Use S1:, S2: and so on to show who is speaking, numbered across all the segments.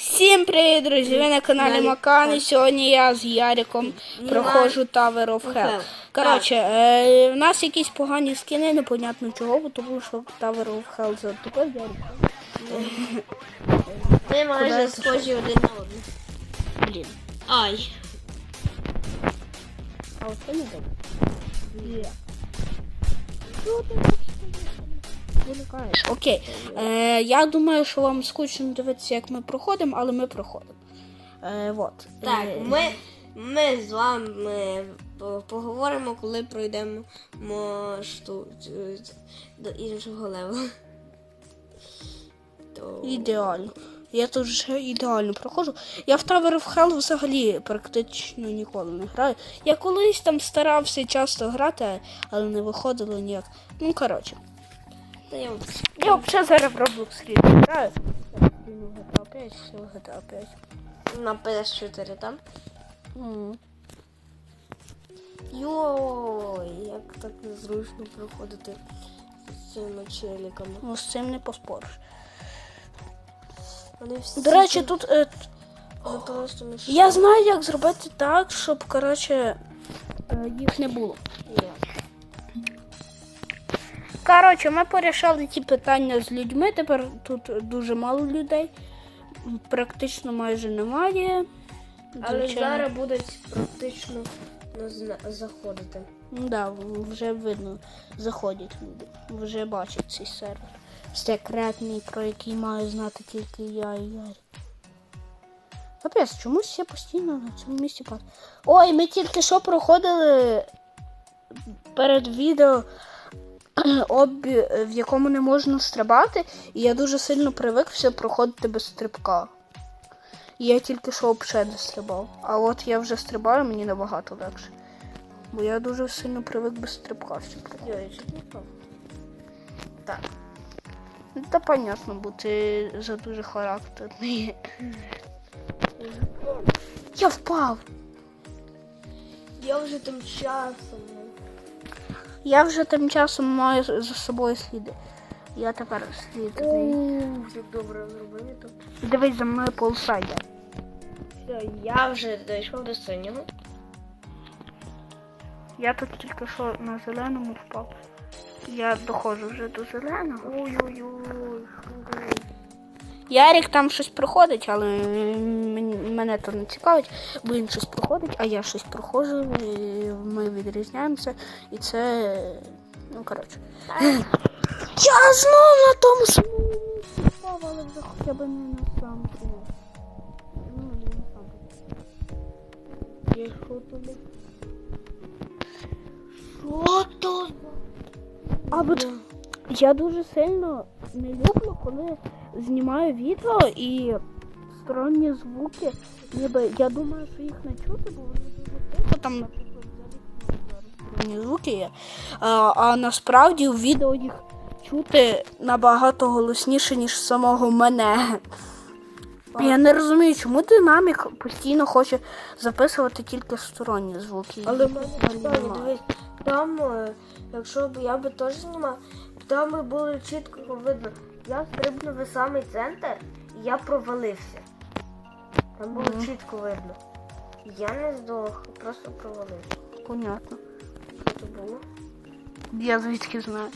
S1: Всім привіт, друзі! Ви на каналі Макан. І сьогодні я з Яриком проходжу Tower of Hell. Коротше, е, в нас якісь погані скини, непонятно чого, бо тому що Tower of Hell затупив Ярик.
S2: Ми майже
S1: це
S2: схожі один на один.
S1: Блін.
S2: Ай.
S1: А оце не добре. Є. Виникаєш. Окей. Е, я думаю, що вам скучно дивитися, як ми проходимо, але ми проходимо. Е, вот.
S2: Так,
S1: Е,
S2: ми, ми з вами поговоримо, коли пройдемо шту, до іншого левела. То...
S1: Ідеально. Я тут вже ідеально проходжу. Я в Tower of Hell взагалі практично ніколи не граю. Я колись там старався часто грати, але не виходило ніяк. Ну, коротше.
S2: Я
S1: взагалі зараз в Roblox League граю. GTA 5, все, GTA 5.
S2: на PS4 там.
S1: М.
S2: Йой, як так незручно проходити з цими челіками.
S1: Ну, з цим не поспориш.
S2: Вони всі
S1: До речі, тут. Е,
S2: просто
S1: я знаю, як зробити так, щоб, коротше, е, їх не було. Коротше, ми порішали ті питання з людьми. Тепер тут дуже мало людей. Практично майже немає.
S2: Але
S1: Звичайно.
S2: зараз будуть практично заходити.
S1: Ну да, вже видно, заходять люди. Вже бачать цей сервер. Секретний, про який маю знати тільки я і Ярі. Капець, чомусь я постійно на цьому місці пад. Ой, ми тільки що проходили перед відео обі, в якому не можна стрибати, і я дуже сильно привикся проходити без стрибка. І я тільки що взагалі не стрибав. А от я вже стрибаю, мені набагато легше. Бо я дуже сильно привик без стрибка все проходити.
S2: Так.
S1: Ну, Та понятно, бо ти за дуже характерний. Я впав.
S2: Я вже тим часом.
S1: Я вже тим часом маю за собою сліди. Я тепер слідний.
S2: Як добре зробили то.
S1: Дивись за мною полсайда.
S2: Все, я вже дійшов до синього.
S1: Я тут тільки що на зеленому впав. Я доходжу вже до зеленого.
S2: Ой-ой-ой.
S1: Ярик там щось проходить, але мене то не цікавить, бо він щось проходить, а я щось проходжу, і ми відрізняємося. І це. Ну, коротше. Я знов на тому самому місці але вже хоча б не на сам кінець. Ну, не на сам кінець.
S2: Я що туди?
S1: Що то? А от я дуже сильно не люблю, коли знімаю відео і сторонні звуки, ніби я думаю, що їх не чути, бо вони дуже тихо там, наприклад, сторонні звуки є. А, а насправді у відео їх чути набагато голосніше, ніж самого мене. Я не розумію, чому динамік постійно хоче записувати тільки сторонні звуки.
S2: Але в мене
S1: взагалі
S2: дивись, там, е, якщо б я би теж знімав, там би було чітко видно. Я стрибнув в самий центр і я провалився. Там було
S1: Мгм.
S2: чітко видно. Я не здох, просто провалився.
S1: Понятно.
S2: Що це було?
S1: Я звідки знаю.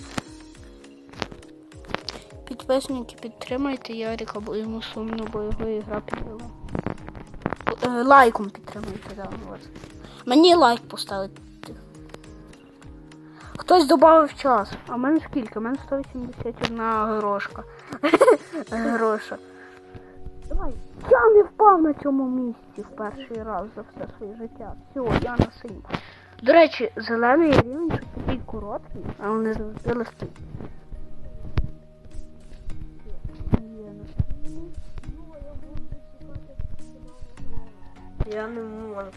S1: Підписники, підтримайте Ярика, бо йому сумно, бо його ігра підвела. Е, лайком підтримайте, да. Мені лайк поставити. Хтось додав час. А в мене скільки? У мене 181 грошка. Гроша. Давай. Я не впав на цьому місці в перший раз за все своє життя. Все, я на синьку. До речі, зелений рівень що такий короткий, але не завжди.
S2: Я не можу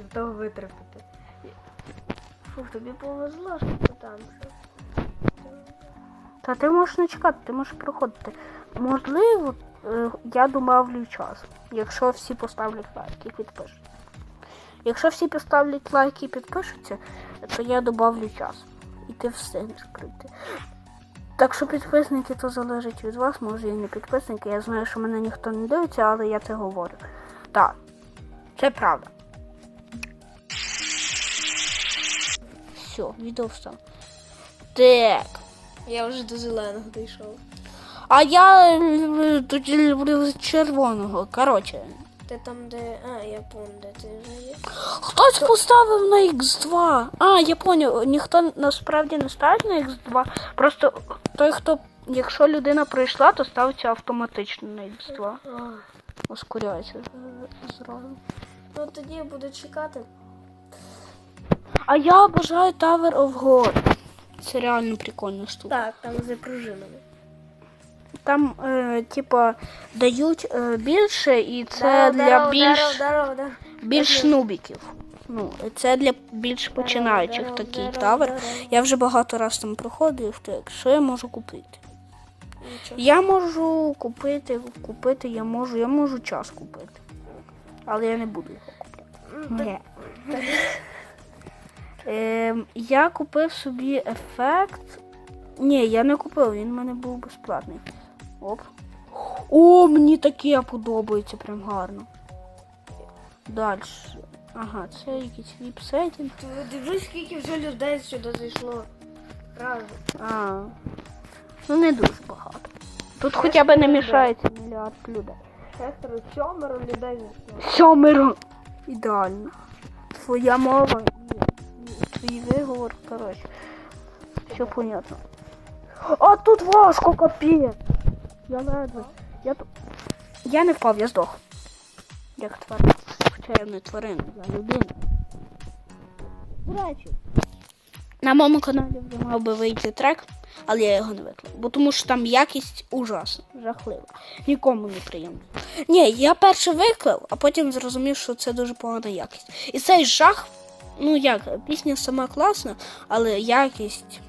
S2: від того витерпіти. Фух, тобі повезло, що ти там. що?
S1: Та ти можеш не чекати, ти можеш проходити. Можливо, е, я добавлю час, якщо всі поставлять лайки і підпишуться. Якщо всі поставлять лайки і підпишуться, то я добавлю час. І ти встигнеш прийти. Так що підписники то залежить від вас, може і не підписники. Я знаю, що мене ніхто не дивиться, але я це говорю. Так, це правда. Все, відео встав. Так.
S2: Я вже до зеленого дійшов.
S1: А я тоді люблю червоного. Коротше.
S2: Ти там, де. А, я пам'ятаю, де ти вже є.
S1: Хтось поставив на X2. А, я поняв, ніхто насправді не ставить на X2. Просто той, хто, якщо людина пройшла, то ставиться автоматично на X2.
S2: А,
S1: Ускоряється зразу.
S2: ну тоді я буду чекати.
S1: А я обожаю Tower of God. Це реально прикольна штука.
S2: Так, там за пружинами.
S1: Там, е, типа, дають е, більше, і це
S2: Даров,
S1: для
S2: даров,
S1: більш,
S2: даров, даров.
S1: більш нубіків. Ну, це для більш починаючих
S2: даров,
S1: такий
S2: даров,
S1: тавер.
S2: даров.
S1: Я вже багато раз там проходив, так що я можу купити?
S2: Нічого.
S1: Я можу купити, купити я можу, я можу час купити. Але я не буду його купляти. Ні. Ем, я купив собі ефект. Ні, я не купив, він в мене був безплатний. Оп. О, мені таке подобається, прям гарно. Далі. Ага, це якийсь віп-сетінг.
S2: Ти дивись, скільки вже людей сюди зайшло. Разом.
S1: А. Ну не дуже багато. Тут хоча б не мішається мільярд людей.
S2: Шестеро, сьомеро людей зайшло.
S1: Сьомеро. Ідеально. Твоя мова твій виговор, коротше. Все понятно. А тут важко капець. Я ледве. Я. Я не впав, я здох. Як тварина. Хоча я не тварина, я людина. До. На моєму каналі вже мав би вийти трек, але я його не виклав. Бо тому що там якість ужасна, жахлива. Нікому не приємно. Ні, я перше виклав, а потім зрозумів, що це дуже погана якість. І цей жах, ну як, пісня сама класна, але якість.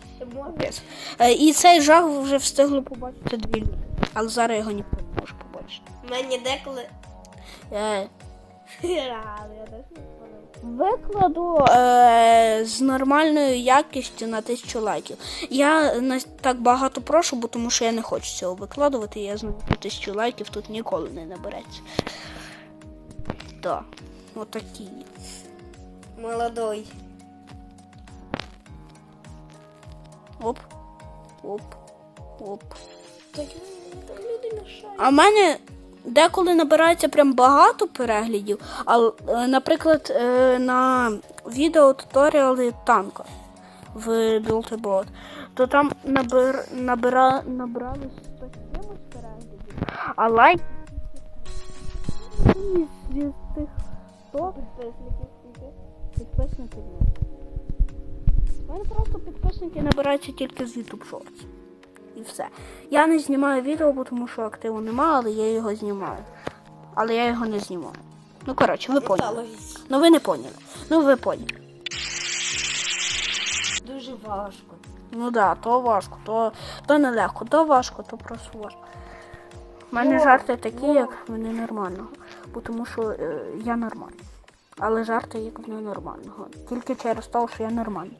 S1: Е, І цей жах вже встигло побачити дві люди. Але зараз його ніхто не може побачити.
S2: Мені деколи.
S1: Е. Викладу е, з нормальною якістю на тисячу лайків. Я не так багато прошу, бо тому що я не хочу цього викладувати. Я знаю, що тисячу лайків тут ніколи не набереться. Так, отакі.
S2: Молодой.
S1: Оп. Оп. Оп.
S2: Там люди мішають.
S1: А в мене деколи набирається прям багато переглядів, а, е, наприклад, е, на відео туторіали танка в Build то там набир, набира, набрали 100 чимось переглядів, а лайк з тих 100
S2: Підписників?
S1: Підписників. ні. У мене просто підписники набираються тільки з YouTube Shorts. І все. Я не знімаю відео, бо тому що активу немає, але я його знімаю. Але я його не знімаю. Ну, коротше, ви поняли. Ну ви не поняли. Ну ви поняли.
S2: Дуже важко.
S1: Ну да, то важко, то, то нелегко, то важко, то просто важко. У мене
S2: Ну,
S1: жарти такі,
S2: ну.
S1: як в ненормального. Бо тому що е, я нормальний. Але жарти як в ненормального. Тільки через те, що я нормальний.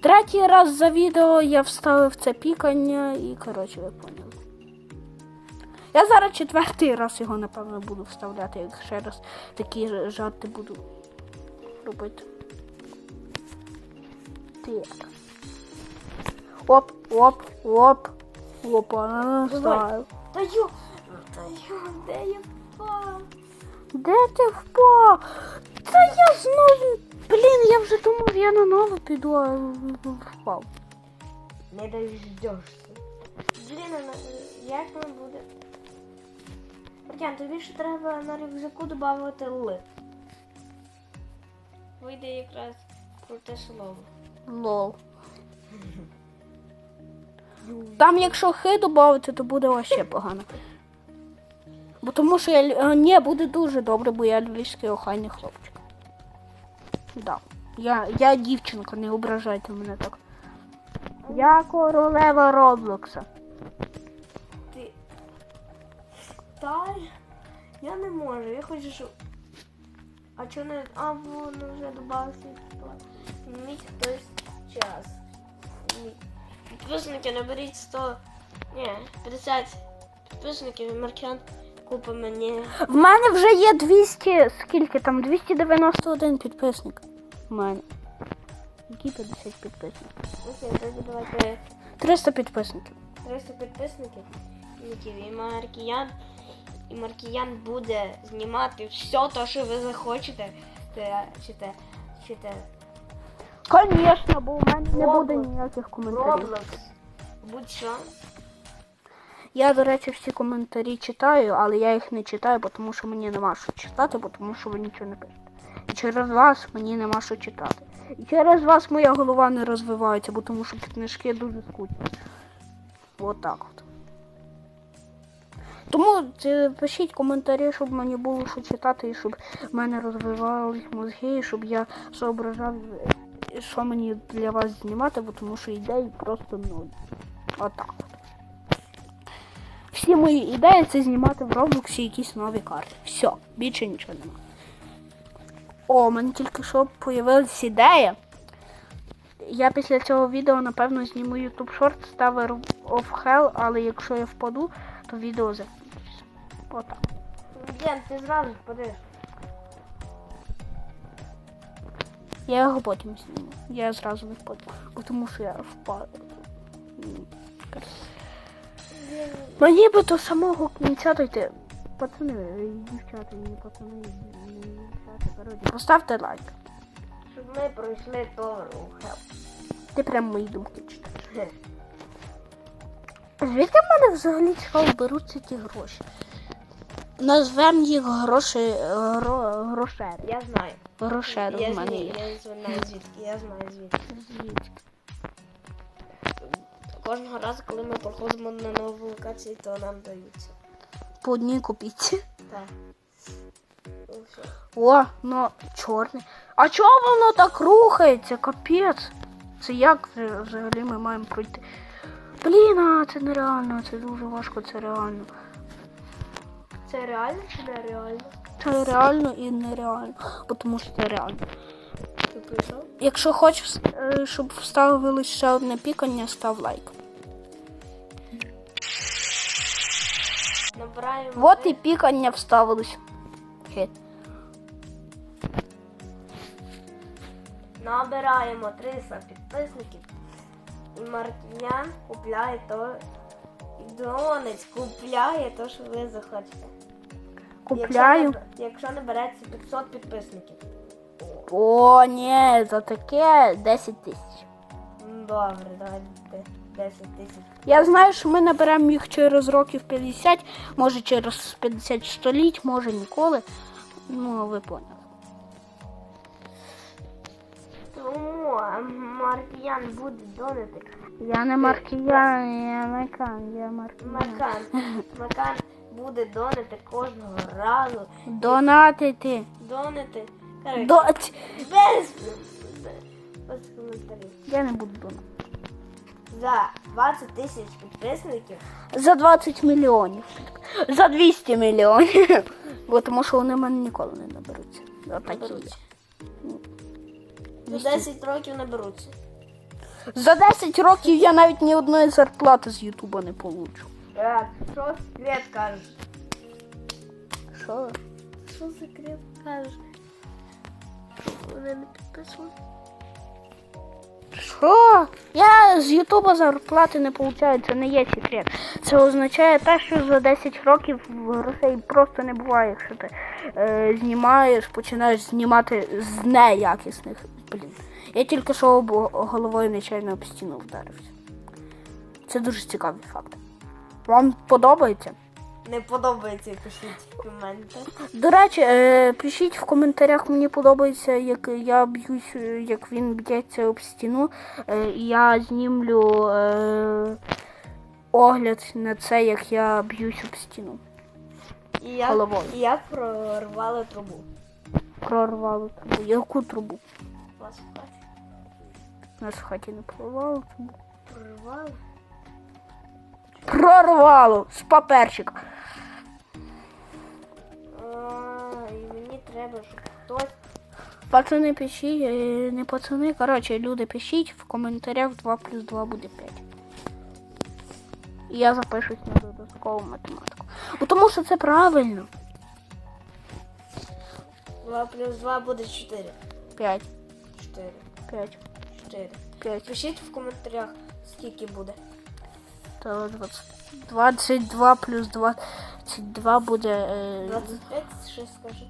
S1: Третій раз за відео я вставив це пікання і, коротше, ви поняли. Я зараз четвертий раз його, напевно, буду вставляти, як ще раз такі жарти буду робити. Так. Оп, оп, оп. Опа, ставив.
S2: Та йо, де я впав?
S1: Де ти впав? Та я знову. Блін, я вже думав, я на нову піду, а впав.
S2: Не дождешся. Блін, як нам буде? Мар'ян, тобі ще треба на рюкзаку додати Л. Вийде якраз круте слово.
S1: Лол. Там, якщо хи додати, то буде вообще погано. Бо тому що я. лю- Ні, буде дуже добре, бо я львівський охайний хлопчик. Да. Я, я дівчинка, не ображайте мене так. Я королева Роблокса.
S2: Ти. Та я не можу, я хочу, щоб. А чого не. А воно вже додався. Зніміть хтось час. Підписники наберіть 100. Ні, 50 підписників і Маркіян купить мені.
S1: В мене вже є 200, скільки там, 291 підписник. В мене. Які 50 підписників?
S2: Окей, тоді давайте
S1: 300 підписників.
S2: 300 підписників. І Маркіян. І Маркіян буде знімати все те, що ви захочете. Те, чи те, чи те.
S1: Звісно, бо у мене не буде ніяких коментарів.
S2: Roblox. Будь-що.
S1: Я, до речі, всі коментарі читаю, але я їх не читаю, тому що мені нема що читати, тому що ви нічого не пишете. І через вас мені нема що читати. І через вас моя голова не розвивається, бо тому що книжки дуже скучні. От так от. Тому пишіть коментарі, щоб мені було що читати, і щоб в мене розвивались мозги, і щоб я соображав, е, що мені для вас знімати, бо тому що ідей просто нуль. Отак от. Всі мої ідеї це знімати в Роблоксі якісь нові карти. Все, більше нічого нема. О, у мене тільки що появилась ідея. Я після цього відео, напевно, зніму YouTube Short Tower of Hell, але якщо я впаду, то відео закінчиться. Отак.
S2: Ден, ти зразу впадеш.
S1: Я його потім зніму. Я зразу не впаду. Тому що я впаду. Мені би до самого кінця дойти. Пацани, дівчата, і пацани, дівчата, коротше. Поставте лайк.
S2: Щоб ми пройшли of Hell.
S1: Ти прям мої думки читаєш. Звідки в мене взагалі цікаво беруться ті гроші? Назвем їх гроші, гро, грошери.
S2: Я знаю.
S1: Грошери в мене є.
S2: я знаю звідки, я знаю звідки.
S1: Звідки?
S2: Кожного разу, коли ми проходимо на нову локацію, то нам даються.
S1: По одній копійці.
S2: Так. Ну.
S1: О, ну чорне. А чого воно так рухається? Капець. Це як взагалі ми маємо пройти? Блін, а це нереально, це дуже важко, це реально.
S2: Це реально чи нереально?
S1: Це реально і нереально. Тому що це реально. Якщо хочеш, е, щоб вставили ще одне пікання, став лайк.
S2: Набираємо.
S1: Вот і пікання вставились. Хе.
S2: Набираємо 300 підписників. І Маркіян купляє то. І Донець купляє то, що ви захочете.
S1: Купляю.
S2: Якщо набереться 500 підписників.
S1: О, ні, за таке 10 тисяч.
S2: Добре, давайте 10 тисяч.
S1: Я знаю, що ми наберемо їх через років 50, може через 50 століть, може ніколи. Ну, ви поняли.
S2: Тому Маркіян буде донати.
S1: Я не Маркіян, я Макан, я Маркіян.
S2: Макан. Макан буде донати кожного разу.
S1: Донатити.
S2: Донати.
S1: До...
S2: без, без коментарів.
S1: Я не буду донатити.
S2: За 20 тисяч підписників
S1: За 20 мільйонів. За 200 мільйонів. Бо тому що вони в мене ніколи не наберуться.
S2: Наберуться. За 10 років наберуться.
S1: За 10 років я навіть ні одної зарплати з Ютуба не получу.
S2: Так, що секрет кажеш?
S1: Що?
S2: Що секрет кажеш? Вони.
S1: Що? Я з Ютуба зарплати не получаю, це не є секрет. Це означає те, що за 10 років грошей просто не буває, якщо ти е, знімаєш, починаєш знімати з неякісних. Блін. Я тільки що об головою нечайно об стіну вдарився. Це дуже цікавий факт. Вам подобається?
S2: Не подобається, пишіть коменти.
S1: До речі, е, пишіть в коментарях, мені подобається, як я б'юсь, е, як він б'ється об стіну. Е, я знімлю огляд на це, як я б'юсь об стіну.
S2: І як,
S1: Головою.
S2: і як прорвали трубу.
S1: Прорвало трубу. Яку трубу?
S2: Вас в хаті.
S1: У нас в хаті не прорвало трубу.
S2: Прорвали?
S1: Прорвало! З паперчика.
S2: Треба, щоб хтось
S1: Пацани пишіть, е, не пацани, коротше, люди пишіть в коментарях 2 плюс 2 буде 5. І я запишусь на додаткову математику. Бо тому що це правильно.
S2: 2 плюс 2 буде 4.
S1: 5.
S2: 4.
S1: 5.
S2: 4.
S1: 5.
S2: Пишіть в коментарях, скільки буде.
S1: 20. 22 плюс 22 буде. Е,
S2: 25, ще скажи.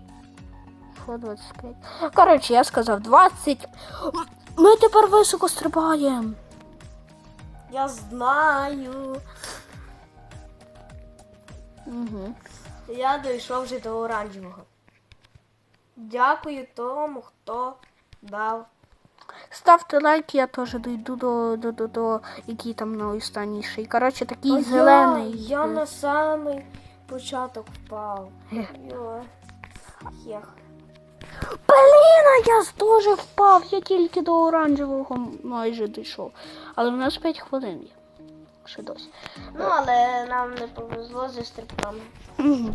S1: Що 25? Коротше, я сказав 20. Ми тепер високо стрибаємо.
S2: Я знаю.
S1: Угу.
S2: Я дійшов вже до оранжевого. Дякую тому, хто дав.
S1: Ставте лайк, я теж дійду до, до, до, до який там найостанніший. Коротше, такий
S2: А
S1: зелений.
S2: Я, я на самий початок впав. Йо. Ех.
S1: Блін, а я теж впав, я тільки до оранжевого майже дійшов. Але в нас 5 хвилин є. Ще досі.
S2: Ну, але нам не повезло зі стрибками.
S1: Угу.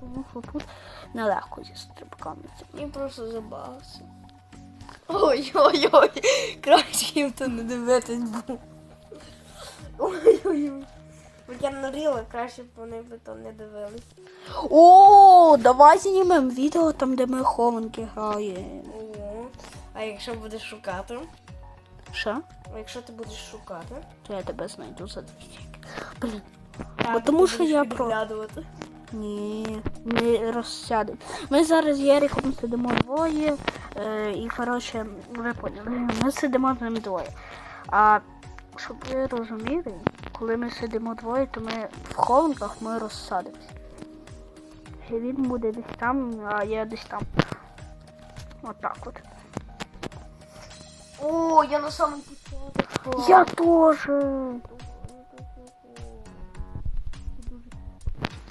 S1: Тому що тут нелегко зі стрибками.
S2: Мені просто забавився. Ой-ой-ой, краще їм то не дивитись був. Ой-ой-ой. Бо я нарила, краще б вони би то не дивились.
S1: О, давай знімемо відео там, де ми хованки граємо.
S2: Ого. А якщо будеш шукати?
S1: Що?
S2: А якщо ти будеш шукати?
S1: То я тебе знайду за. Блін.
S2: А,
S1: Бо тому що я про-
S2: підглядувати.
S1: Ні, ми розсядемо. Ми зараз з Яриком сидимо двоє. Е, і, коротше, ви поняли, ми сидимо з ним двоє. А щоб ви розуміли, коли ми сидимо двоє, то ми в хованках ми розсадимося. Він буде десь там, а я десь там. Отак от.
S2: О, я на самий початок. впав.
S1: Я теж.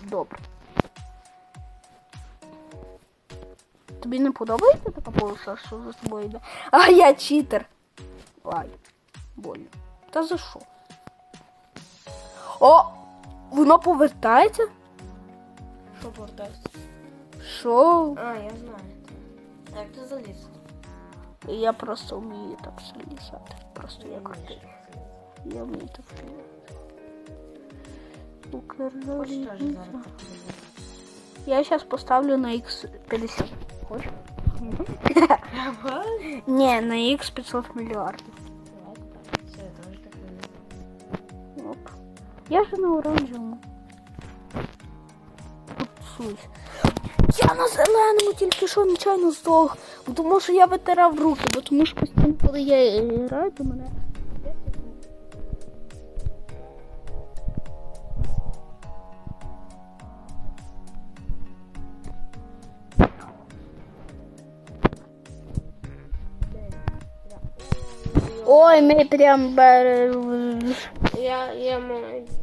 S1: Добре. Тобі не подобається така полоса, що за тобою йде? А я читер. Ай, больно. Та за що? О! Воно повертається?
S2: Що повертається?
S1: Що?
S2: А, я знаю. А як ти заліз?
S1: Я просто вмію так залізати. Просто я крутий. Я вмію так залізати.
S2: Хочеш теж
S1: Україна.
S2: зараз?
S1: Я зараз поставлю на X50. Хочеш?
S2: Давай.
S1: Ні, на X 500 мільярдів.
S2: Все, я теж так вмію.
S1: Оп. Я ж на оранжевому. Попсусь. Я на зеленому тільки що нечайно здох. Тому що я витирав руки, бо тому що постійно, коли я е, граю, то мене. Ой, ми прям.
S2: Я, я маю.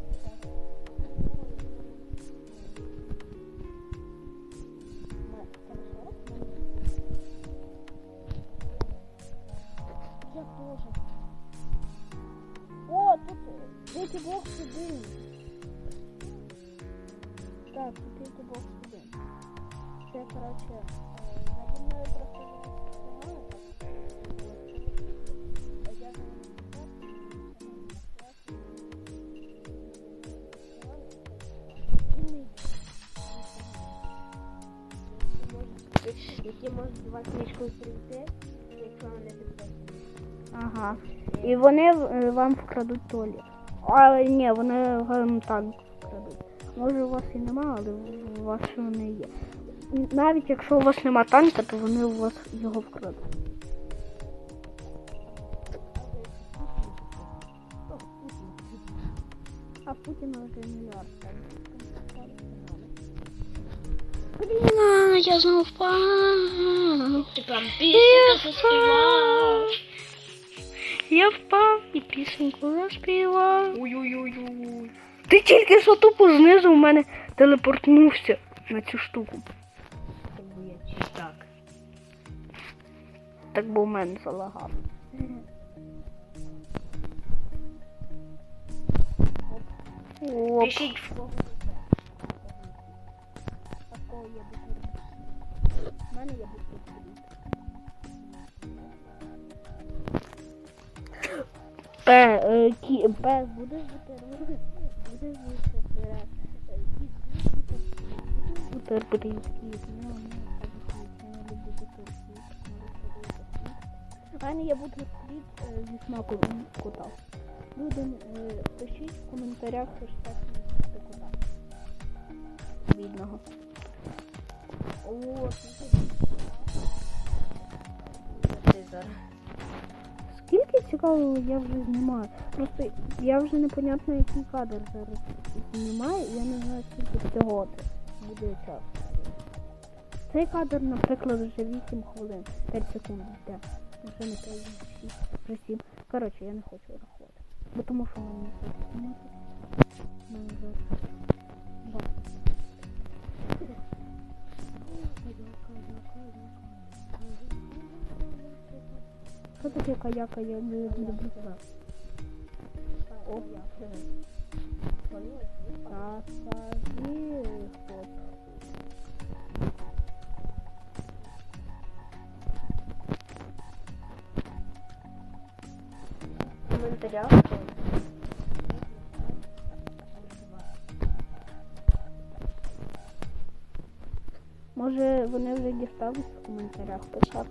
S1: Так, третий бокс один. Це, короче, е, наді мною просто так.
S2: Які можуть два книжку прийти, якщо вони підписані.
S1: Ага. І вони е, вам вкрадуть туалет. Але ні, вони вам танк вкрадуть. Може у вас і нема, але у вас вони є. Навіть якщо у вас нема танка, то вони у вас його вкрадуть. А Путіна вже мільярд Блін, я знову впав.
S2: Ти прям
S1: пісеньку заспівав. Я впав і пісеньку заспівав.
S2: Ой-ой-ой.
S1: Ти тільки що тупо знизу в мене телепортнувся на цю штуку.
S2: Так.
S1: Так бо в мене залагав.
S2: Пишіть в кого Такого я буду.
S1: У мене я буду. Пе, е, кі, пе, будеш бути Е, кіт, ну, ну, я буду хліб е, зі смаком кота. Люди, е, пишіть в коментарях хештег «Їсти кота. Бідного. О, Скільки я вже знімаю. Просто я вже непонятно, який кадр зараз знімаю, я не знаю, скільки всього це буде час. Цей кадр, наприклад, вже 8 хвилин, 5 секунд йде. Вже не 5, 6, вже 7. Коротше, я не хочу рахувати. Бо тому що мені хочеться знімати. Мене зараз. Да. Що таке каяка? Я не люблю це. Оп, Пасажир.
S2: Коментарях.
S1: Може вони вже дістались в коментарях писати.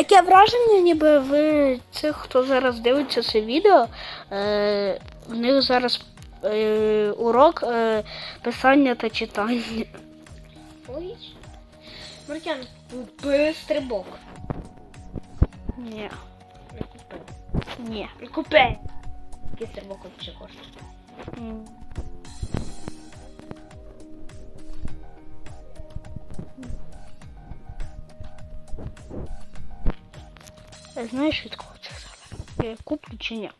S1: Таке враження, ніби ви цих, хто зараз дивиться це відео, е, в них зараз е, урок е, писання та читання.
S2: Логічно. Мартян, стрибок.
S1: Ні.
S2: Не купи.
S1: Ні.
S2: Не купи. Який стрибок взагалі коштує?
S1: М. знаєш, від кого це зараз? Я куплю чи ні?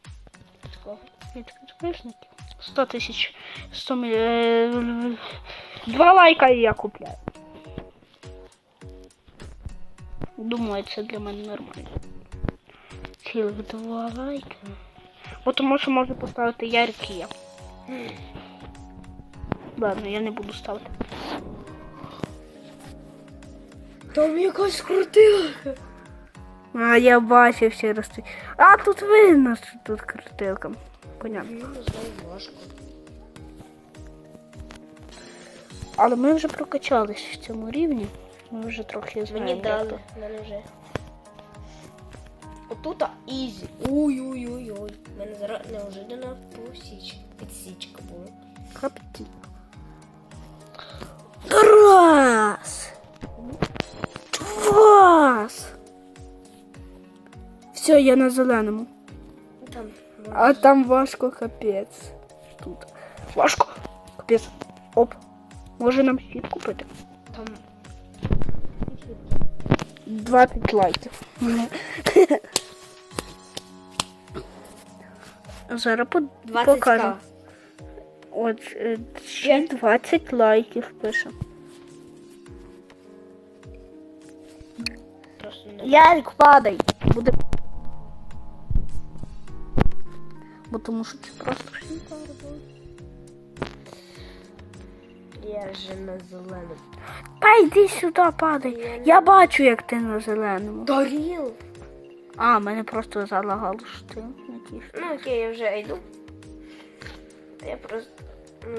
S1: Від підписників. 100 тисяч. 100 міль... е, Два лайка і я купляю. Думаю, це для мене нормально. Цілих два лайка. Бо тому що можу поставити Ярик я. Ладно, я не буду ставити.
S2: Там якась крутилка.
S1: А я бачив ще раз. А тут видно, що тут картилка. Понятно.
S2: Важко.
S1: Але ми вже прокачались в цьому рівні. Ми вже трохи знаємо.
S2: Мені дали, вже. Отут ізі. Ой-ой-ой-ой. У мене зараз неожиданно посіч. Підсічка була.
S1: Капці. Раз. Два. Все, я на зеленому.
S2: Там.
S1: А там важко капець. Тут. Важко. Капець. Оп. Може нам щит купити?
S2: Там.
S1: 20 лайків. Зараз по-
S2: 20
S1: покажемо.
S2: к.
S1: От е, ще 20 лайків пише. Ярик, падай. Буде. Бо тому що це просто
S2: Я вже на зеленому.
S1: Та йди сюди, падай. Я бачу, як ти на зеленому.
S2: Доріл.
S1: А, мене просто залагало, що ти на тій.
S2: Ну окей, я вже йду. Я просто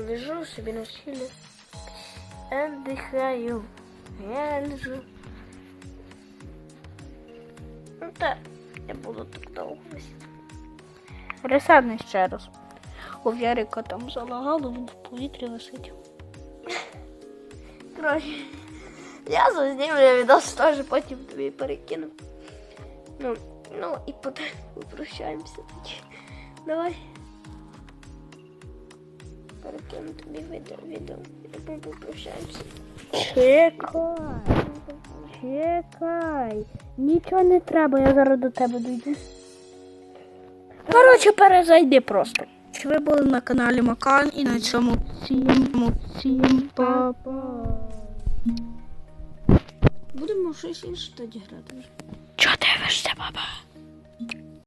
S2: лежу собі на стілі. Отдыхаю. Я лежу. Ну так, я буду так довго висіти.
S1: Ще раз. У Ярика там залагало, він в повітрі висить.
S2: Коротше, я зазнімлю відос теж потім тобі перекину. Ну, ну і потім попрощаємося тоді. Давай. Перекину тобі відео, відео. І ми попрощаємося.
S1: Чекай. Чекай. Нічого не треба, я зараз до тебе дойду. Коротше, перезайди просто. Ви були на каналі Макан і на цьому всім, всім па-па.
S2: Будемо щось інше тоді грати.
S1: Чого дивишся, баба?